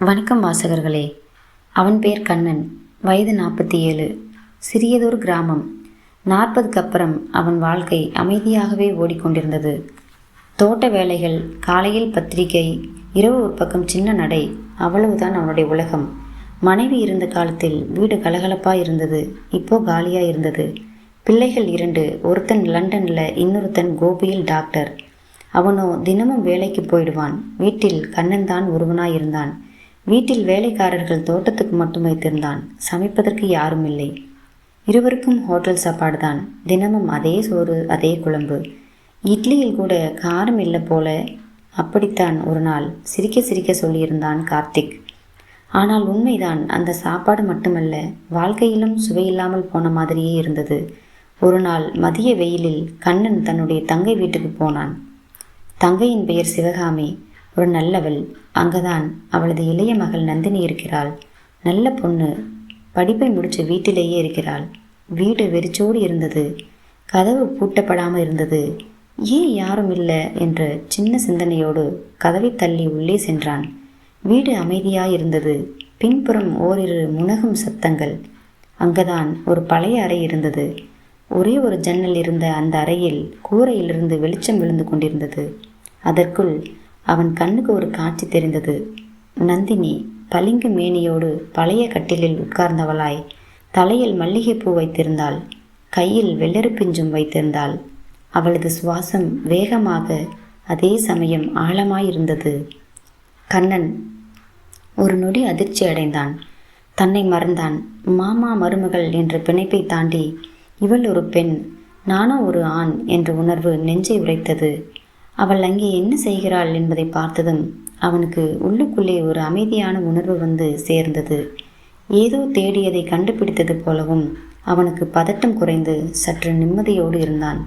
வணக்கம் வாசகர்களே. அவன் பேர் கண்ணன். வயது நாற்பத்தி ஏழு சிறியதொரு கிராமம். நாற்பதுக்கு அப்புறம் அவன் வாழ்க்கை அமைதியாகவே ஓடிக்கொண்டிருந்தது. தோட்ட வேலைகள் காலையில் பத்திரிகை இரவு ஒரு பக்கம் சின்ன நடை அவ்வளவுதான் அவனுடைய உலகம். மனைவி இருந்த காலத்தில் வீடு கலகலப்பாக இருந்தது இப்போ காலியாக இருந்தது. பிள்ளைகள் இரண்டு ஒருத்தன் லண்டனில் இன்னொருத்தன் கோபியில் டாக்டர். அவனோ தினமும் வேலைக்கு போயிடுவான். வீட்டில் கண்ணன் தான் ஒருவனாய் இருந்தான் வீட்டில் வேலைக்காரர்கள் தோட்டத்துக்கு மட்டும் வைத்திருந்தான். சமைப்பதற்கு யாரும் இல்லை. இருவருக்கும் ஹோட்டல் சாப்பாடு தான் தினமும் அதே சோறு அதே குழம்பு. இட்லியில் கூட காரம் இல்லை போல அப்படித்தான் ஒரு நாள் சிரிக்க சிரிக்க சொல்லியிருந்தான் கார்த்திக். ஆனால் உண்மைதான் அந்த சாப்பாடு மட்டுமல்ல வாழ்க்கையிலும் சுவையில்லாமல் போன மாதிரியே இருந்தது. ஒரு நாள் மதிய வெயிலில் கண்ணன் தன்னுடைய தங்கை வீட்டுக்கு போனான். தங்கையின் பெயர் சிவகாமி. ஒரு நல்லவள். அங்கதான் அவளது இளைய மகள் நந்தினி இருக்கிறாள். நல்ல பொண்ணு. படிப்பை முடிச்சு வீட்டிலேயே இருக்கிறாள். வீடு வெறிச்சோடு இருந்தது. கதவு பூட்டப்படாமல் இருந்தது. ஏன் யாரும் இல்லை? என்ற சின்ன சிந்தனையோடு கதவை தள்ளி உள்ளே சென்றான். வீடு அமைதியாக இருந்தது. பின்புறம் ஓரிரு முனகும் சத்தங்கள். அங்கதான் ஒரு பழைய அறை இருந்தது. ஒரே ஒரு ஜன்னல் இருந்த அந்த அறையில் கூரையிலிருந்து வெளிச்சம் விழுந்து கொண்டிருந்தது. அதற்குள் அவன் கண்ணுக்கு ஒரு காட்சி தெரிந்தது. நந்தினி பளிங்கு மேனியோடு பழைய கட்டிலில் உட்கார்ந்தவளாய் தலையில் மல்லிகைப்பூ வைத்திருந்தாள். கையில் வெள்ளரி பிஞ்சும் வைத்திருந்தாள். அவளது சுவாசம் வேகமாக அதே சமயம் ஆழமாயிருந்தது. கண்ணன் ஒரு நொடி அதிர்ச்சி அடைந்தான். தன்னை மறந்தான். மாமா மருமகள் என்ற பிணைப்பை தாண்டி இவள் ஒரு பெண் நானோ ஒரு ஆண் என்ற உணர்வு நெஞ்சை உரைத்தது. அவள் அங்கே என்ன செய்கிறாள் என்பதை பார்த்ததும் அவனுக்கு உள்ளுக்குள்ளே ஒரு அமைதியான உணர்வு வந்து சேர்ந்தது. ஏதோ தேடியதை கண்டுபிடித்தது போலவும் அவனுக்கு பதட்டம் குறைந்து சற்று நிம்மதியோடு இருந்தான்.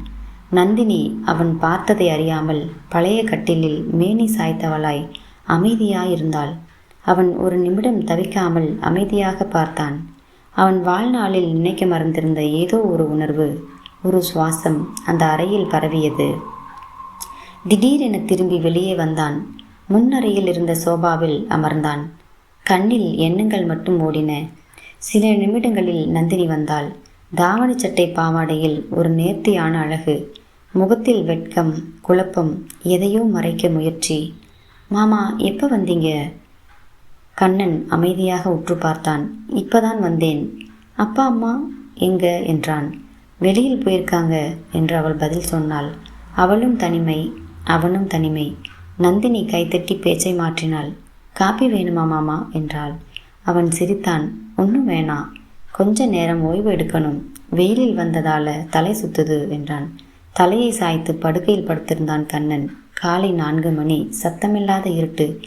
நந்தினி அவன் பார்த்ததை அறியாமல் பழைய கட்டிலில் மேனி சாய்த்தவளாய் அமைதியாயிருந்தாள். அவன் ஒரு நிமிடம் தவிக்காமல் அமைதியாக பார்த்தான். அவன் வாழ்நாளில் நினைக்க மறந்திருந்த ஏதோ ஒரு உணர்வு ஒரு சுவாசம் அந்த அறையில் பரவியது. திடீரென திரும்பி வெளியே வந்தான். முன்னறையில் இருந்த சோபாவில் அமர்ந்தான். கண்ணில் எண்ணங்கள் மட்டும் ஓடின. சில நிமிடங்களில் நந்தினி வந்தாள். தாவணி சட்டை பாவாடையில் ஒரு நேர்த்தியான அழகு. முகத்தில் வெட்கம் குழப்பம் எதையோ மறைக்க முயற்சி. மாமா எப்போ வந்தீங்க? கண்ணன் அமைதியாக உற்று பார்த்தான். இப்பதான் வந்தேன். அப்பா அம்மா எங்க? என்றான். வெளியில் போயிருக்காங்க என்று அவள் பதில் சொன்னாள். அவளும் தனிமை அவனும் தனிமை. நந்தினி கைத்தட்டி பேச்சை மாற்றினாள். காப்பி வேணுமா மாமா? என்றாள். அவன் சிரித்தான். ஒன்றும் வேணாம் கொஞ்ச நேரம் ஓய்வு எடுக்கணும். வெயிலில் வந்ததால தலை சுத்துது என்றான். தலையை சாய்த்து படுக்கையில் படுத்திருந்தான் கண்ணன். காலை நான்கு மணி. சத்தமில்லாத இருட்டு.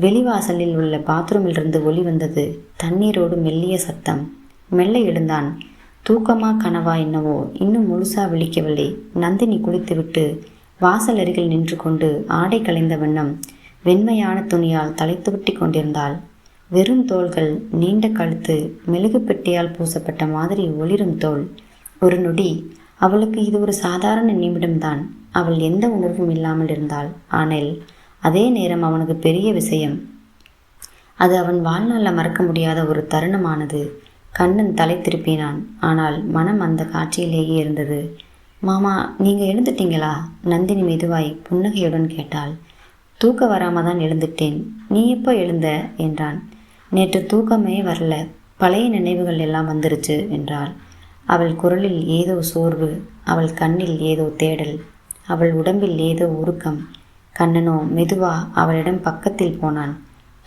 வெளிவாசலில் உள்ள பாத்ரூமிலிருந்து ஒளி வந்தது. தண்ணீரோடு மெல்லிய சத்தம். மெல்ல எழுந்தான். தூக்கமா கனவா என்னவோ? இன்னும் முழுசா விழிக்கவில்லை. நந்தினி குளித்துவிட்டு வாசல் அருகில் நின்று கொண்டு ஆடை களைந்த வண்ணம் வெண்மையான துணியால் தலைத்துவட்டி கொண்டிருந்தாள். வெறும் தோள்கள் நீண்ட கழுத்து மெழுகு பெட்டியால் பூசப்பட்ட மாதிரி ஒளிரும் தோல் ஒரு நொடி அவளுக்கு இது ஒரு சாதாரண நிமிடம்தான். அவள் எந்த உணர்வும் இல்லாமல் இருந்தாள். ஆனால் அதே நேரம் அவனுக்கு பெரிய விஷயம். அது அவன் வாழ்நாளில் மறக்க முடியாத ஒரு தருணமானது. கண்ணன் தலை திருப்பினான். ஆனால் மனம் அந்த காட்சியிலேயே இருந்தது. மாமா நீங்கள் எழுந்துட்டீங்களா? நந்தினி மெதுவாய் புன்னகையுடன் கேட்டாள். தூக்க வராம தான் எழுந்துட்டேன். நீ எப்போ எழுந்த? என்றான். நேற்று தூக்கமே வரல. பழைய நினைவுகள் எல்லாம் வந்துருச்சு என்றாள். அவள் குரலில் ஏதோ சோர்வு அவள் கண்ணில் ஏதோ தேடல் அவள் உடம்பில் ஏதோ உருக்கம். கண்ணனோ மெதுவா அவளிடம் பக்கத்தில் போனான்.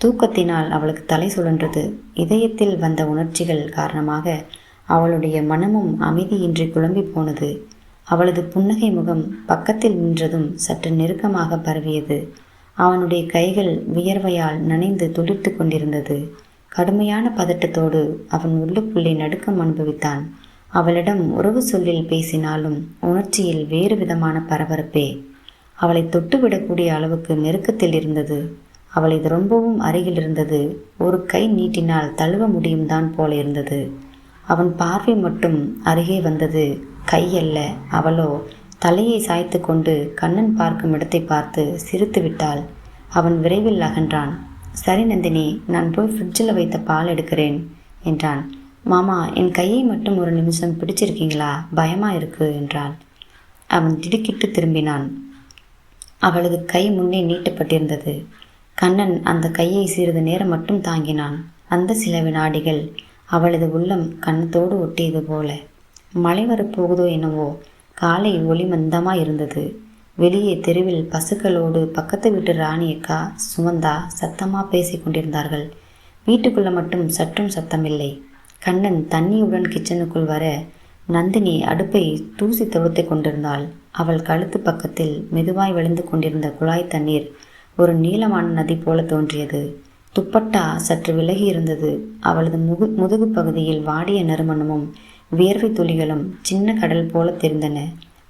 தூக்கத்தினால் அவளுக்கு தலை சுழன்றது. இதயத்தில் வந்த உணர்ச்சிகள் காரணமாக அவளுடைய மனமும் அமைதியின்றி குழம்பி போனது. அவளது புன்னகை முகம் பக்கத்தில் நின்றதும் சற்று நெருக்கமாக பரவியது. அவனுடைய கைகள் வியர்வையால் நனைந்து துளிர்த்து கொண்டிருந்தது. கடுமையான பதட்டத்தோடு அவன் உள்ளுக்குள்ளே நடுக்கம் அனுபவித்தான். அவளிடம் உறவு சொல்லில் பேசினாலும் உணர்ச்சியில் வேறு விதமான பரபரப்பே. அவளை தொட்டுவிடக்கூடிய அளவுக்கு நெருக்கத்தில் இருந்தது. அவளை இது ரொம்பவும் அருகில் இருந்தது. ஒரு கை நீட்டினால் தழுவ முடியும் தான் போல இருந்தது. அவன் பார்வை மட்டும் அருகே வந்தது. கையல்ல அவளோ தலையை சாய்த்து கொண்டு கண்ணன் பார்க்கும் இடத்தை பார்த்து சிரித்து விட்டாள். அவன் விரைவில் அகன்றான். சரி நந்தினி நான் போய் ஃப்ரிட்ஜில் வைத்த பால் எடுக்கிறேன் என்றான். மாமா என் கையை மட்டும் ஒரு நிமிஷம் பிடிச்சிருக்கீங்களா? பயமா இருக்கு என்றாள். அவன் திடுக்கிட்டு திரும்பினான். அவளது கை முன்னே நீட்டப்பட்டிருந்தது. கண்ணன் அந்த கையை சிறிது நேரம் மட்டும் தாங்கினான். அந்த சில வினாடிகள் அவளது உள்ளம் கண்ணத்தோடு ஒட்டியது போல. மழை வரப்போகுதோ என்னவோ காலை ஒளி மந்தமாக இருந்தது. வெளியே தெருவில் பசுக்களோடு பக்கத்து வீட்டு ராணி அக்கா சுமந்தா சத்தமாக பேசி கொண்டிருந்தார்கள். வீட்டுக்குள்ளே மட்டும் சற்றும் சத்தமில்லை. கண்ணன் தண்ணியுடன் கிச்சனுக்குள் வர நந்தினி அடுப்பை தூசி தொடுத்து கொண்டிருந்தாள். அவள் கழுத்து பக்கத்தில் மெதுவாய் விழுந்து கொண்டிருந்த குழாய் தண்ணீர் ஒரு நீளமான நதி போல தோன்றியது. துப்பட்டா சற்று விலகி இருந்தது. அவளது முகு முதுகு பகுதியில் வாடிய நறுமணமும் வியர்வை துளிகளும் சின்ன கடல் போல தெரிந்தன.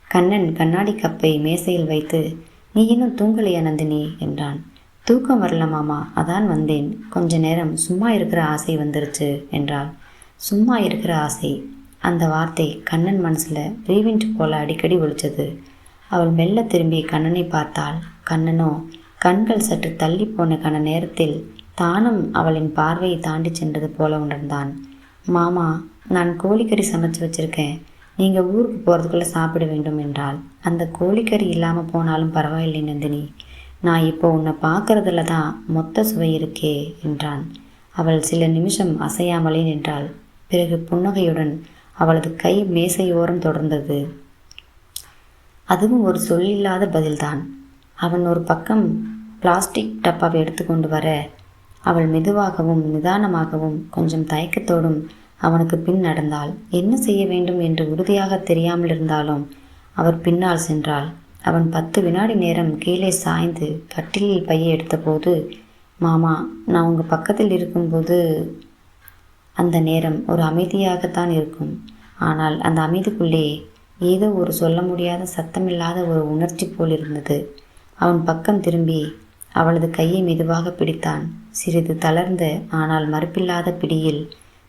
கண்ணன் கண்ணாடி கப்பை மேசையில் வைத்து நீ இன்னும் தூங்கலையா நந்தினி? என்றான். தூக்கம் வரல மாமா அதான் வந்தேன். கொஞ்ச நேரம் சும்மா இருக்கிற ஆசை வந்துருச்சு என்றாள். சும்மா இருக்கிற ஆசை? அந்த வார்த்தை கண்ணன் மனசில் ரீவிண்ட் போல அடிக்கடி ஒழிச்சது அவள் மெல்ல திரும்பி கண்ணனை பார்த்தாள். கண்ணனோ கண்கள் சற்று தள்ளி போன நேரத்தில் தானும் அவளின் பார்வையை தாண்டி சென்றது போல உணர்ந்தான். மாமா நான் கோழிக்கறி சமைச்சு வச்சிருக்கேன். நீங்கள் ஊருக்கு போகிறதுக்குள்ளே சாப்பிட வேண்டும் என்றால் அந்த கோழிக்கறி இல்லாமல் போனாலும் பரவாயில்லை நந்தினி. நான் இப்போ உன்னை பார்க்கறதுல தான் மொத்த சுவை இருக்கே என்றான். அவள் சில நிமிஷம் அசையாமலே நின்றாள். பிறகு புன்னகையுடன் அவளது கை மேசையோரம் தொடர்ந்தது. அதுவும் ஒரு சொல்லில்லாத பதில்தான். அவன் ஒரு பக்கம் பிளாஸ்டிக் டப்பாவை எடுத்துக்கொண்டு வர அவள் மெதுவாகவும் நிதானமாகவும் கொஞ்சம் தயக்கத்தோடும் அவனுக்கு பின் நடந்தாள். என்ன செய்ய வேண்டும் என்று உறுதியாக தெரியாமல் இருந்தாலும்? அவர் பின்னால் சென்றாள். அவன் பத்து வினாடி நேரம் கீழே சாய்ந்து கட்டிலில் பையை எடுத்தபோது மாமா நான் உங்கள் பக்கத்தில் இருக்கும்போது அந்த நேரம் ஒரு அமைதியாகத்தான் இருக்கும். ஆனால் அந்த அமைதிக்குள்ளே ஏதோ ஒரு சொல்ல முடியாத சத்தமில்லாத ஒரு உணர்ச்சி போல் இருந்தது. அவன் பக்கம் திரும்பி அவளது கையை மெதுவாக பிடித்தான். சிறிது தளர்ந்த ஆனால் மறுப்பில்லாத பிடியில்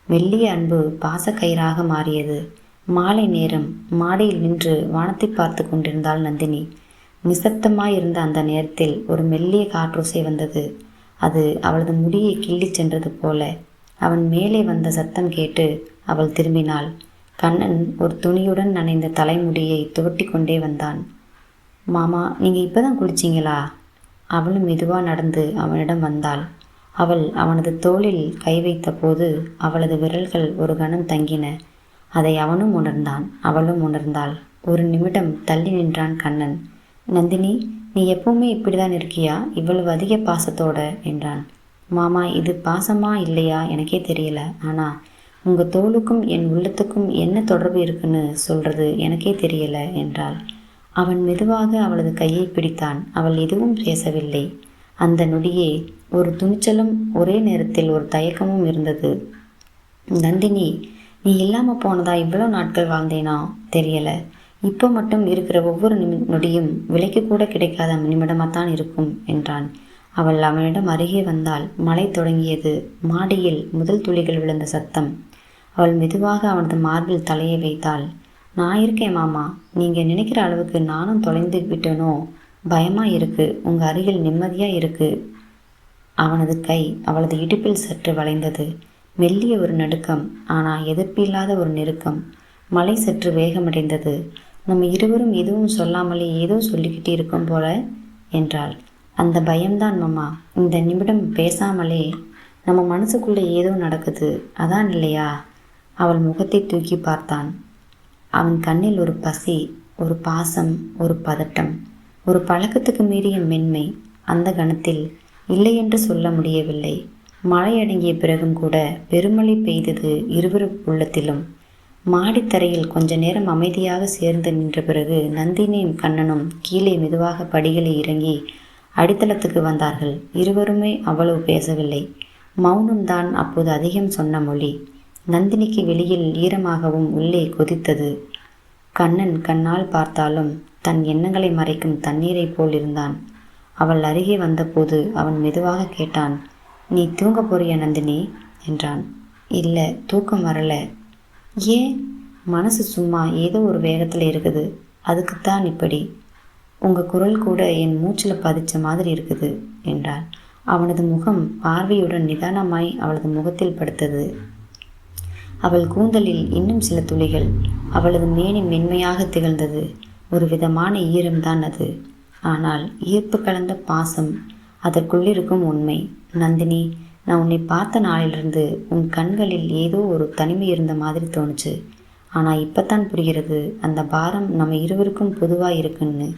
மெல்லிய அன்பு பாசக்கயிறாக மாறியது. மாலை நேரம் மாடியில் நின்று வானத்தை பார்த்து கொண்டிருந்தாள் நந்தினி. நிசப்தமாயிருந்த அந்த நேரத்தில் ஒரு மெல்லிய காற்றோசை வந்தது. அது அவளது முடியை கிள்ளிச் சென்றது போல. அவன் மேலே வந்த சத்தம் கேட்டு அவள் திரும்பினாள். கண்ணன் ஒரு துணியுடன் நனைந்த தலைமுடியை துவட்டி கொண்டே வந்தான். மாமா நீங்கள் இப்போதான் குளிச்சிங்களா? அவளும் மெதுவாக நடந்து அவனிடம் வந்தாள். அவள் அவனது தோளில் கை வைத்த போது அவளது விரல்கள் ஒரு கணம் தங்கின. அதை அவனும் உணர்ந்தான். அவளும் உணர்ந்தாள். ஒரு நிமிடம் தள்ளி நின்றான் கண்ணன். நந்தினி நீ எப்பவுமே இப்படிதான் இருக்கியா? இவ்வளவு அதிக பாசத்தோட என்றான். மாமா இது பாசமா இல்லையா? எனக்கே தெரியல. ஆனால் உங்கள் தோளுக்கும் என் உள்ளத்துக்கும் என்ன தொடர்பு இருக்குன்னு சொல்கிறது எனக்கே தெரியல என்றாள். அவன் மெதுவாக அவளது கையை பிடித்தான். அவள் எதுவும் பேசவில்லை. அந்த நொடியே ஒரு துணிச்சலும் ஒரே நேரத்தில் ஒரு தயக்கமும் இருந்தது. நந்தினி நீ இல்லாமல் போனதா? இவ்வளோ நாட்கள் வாழ்ந்தேனா? தெரியல. இப்போ மட்டும் இருக்கிற ஒவ்வொரு நிமி நொடியும் விலைக்கு கூட கிடைக்காத நிமிடமாக தான் இருக்கும் என்றான். அவள் அவனிடம் அருகே வந்தால் மழை தொடங்கியது. மாடியில் முதல் துளிகள் விழுந்த சத்தம். அவள் மெதுவாக அவனது மார்பில் தலையை வைத்தாள். நான் இருக்கேன் மாமா. நீங்கள் நினைக்கிற அளவுக்கு நானும் தொலைந்து விட்டேனோ? பயமாக இருக்கு. உங்கள் அருகில் நிம்மதியாக இருக்கு. அவனது கை அவளது இடுப்பில் சற்று வளைந்தது. மெல்லிய ஒரு நடுக்கம் ஆனால் எதிர்ப்பில்லாத ஒரு நெருக்கம். மலை சற்று வேகமடைந்தது. நம்ம இருவரும் எதுவும் சொல்லாமலே ஏதோ சொல்லிக்கிட்டு இருக்கும் போல என்றாள். அந்த பயம்தான் மாமா. இந்த நிமிடம் பேசாமலே நம்ம மனசுக்குள்ளே ஏதோ நடக்குது. அதான் இல்லையா? அவள் முகத்தை தூக்கி பார்த்தான். அவன் கண்ணில் ஒரு பசி ஒரு பாசம் ஒரு பதட்டம் ஒரு பழக்கத்துக்கு மீறிய மென்மை அந்த கணத்தில் இல்லை என்று சொல்ல முடியவில்லை. மழை அடங்கிய பிறகும் கூட பெருமழை பெய்தது இருவரு உள்ளத்திலும். மாடித்தரையில் கொஞ்ச நேரம் அமைதியாக சேர்ந்து நின்ற பிறகு நந்தினியும் கண்ணனும் கீழே மெதுவாக படிகளை இறங்கி அடித்தளத்துக்கு வந்தார்கள். இருவருமே அவ்வளவு பேசவில்லை. மௌனம்தான் அப்போது அதிகம் சொன்ன மொழி. நந்தினிக்கு வெளியில் ஈரமாகவும் உள்ளே கொதித்தது. கண்ணன் கண்ணால் பார்த்தாலும் தன் எண்ணங்களை மறைக்கும் தண்ணீரைப் போல் இருந்தான். அவள் அருகே வந்தபோது அவன் மெதுவாக கேட்டான் நீ தூங்க போறியா நந்தினி? என்றான். இல்லை தூக்கம் வரல. ஏன்? மனசு சும்மா ஏதோ ஒரு வேகத்தில் இருக்குது. அதுக்குத்தான் இப்படி. உங்கள் குரல் கூட என் மூச்சில் பதிச்ச மாதிரி இருக்குது என்றாள். அவனது முகம் பார்வையுடன் நிதானமாய் அவளது முகத்தில் படுத்தது. அவள் கூந்தலில் இன்னும் சில துளிகள். அவளது மேனி மென்மையாக திகழ்ந்தது. ஒரு விதமான ஈரம்தான் அது. ஆனால் ஈர்ப்பு கலந்த பாசம் அதற்குள்ளிருக்கும் உண்மை. நந்தினி நான் உன்னை பார்த்த நாளிலிருந்து உன் கண்களில் ஏதோ ஒரு தனிமை இருந்த மாதிரி தோணுச்சு. ஆனால் இப்போத்தான் புரிகிறது அந்த பாரம் நம்ம இருவருக்கும் பொதுவாக இருக்குன்னு.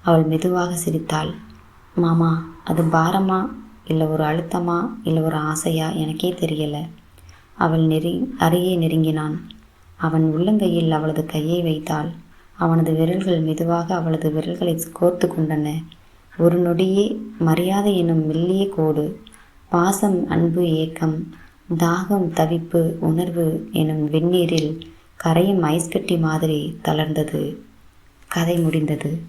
அவள் மெதுவாக சிரித்தாள். மாமா அது பாரமா இல்லை ஒரு அழுத்தமா இல்லை ஒரு ஆசையா? எனக்கே தெரியலை. அவள் நெறி அருகே நெருங்கினான். அவன் உள்ளங்கையில் அவளது கையை வைத்தாள். அவனது விரல்கள் மெதுவாக அவளது விரல்களை கோர்த்து கொண்டன. ஒரு நொடியே மரியாதை எனும் மெல்லிய கோடு பாசம் அன்பு ஏக்கம் தாகம் தவிப்பு உணர்வு எனும் வெந்நீரில் கரையும் ஐஸ்கட்டி மாதிரி தளர்ந்தது. கதை முடிந்தது.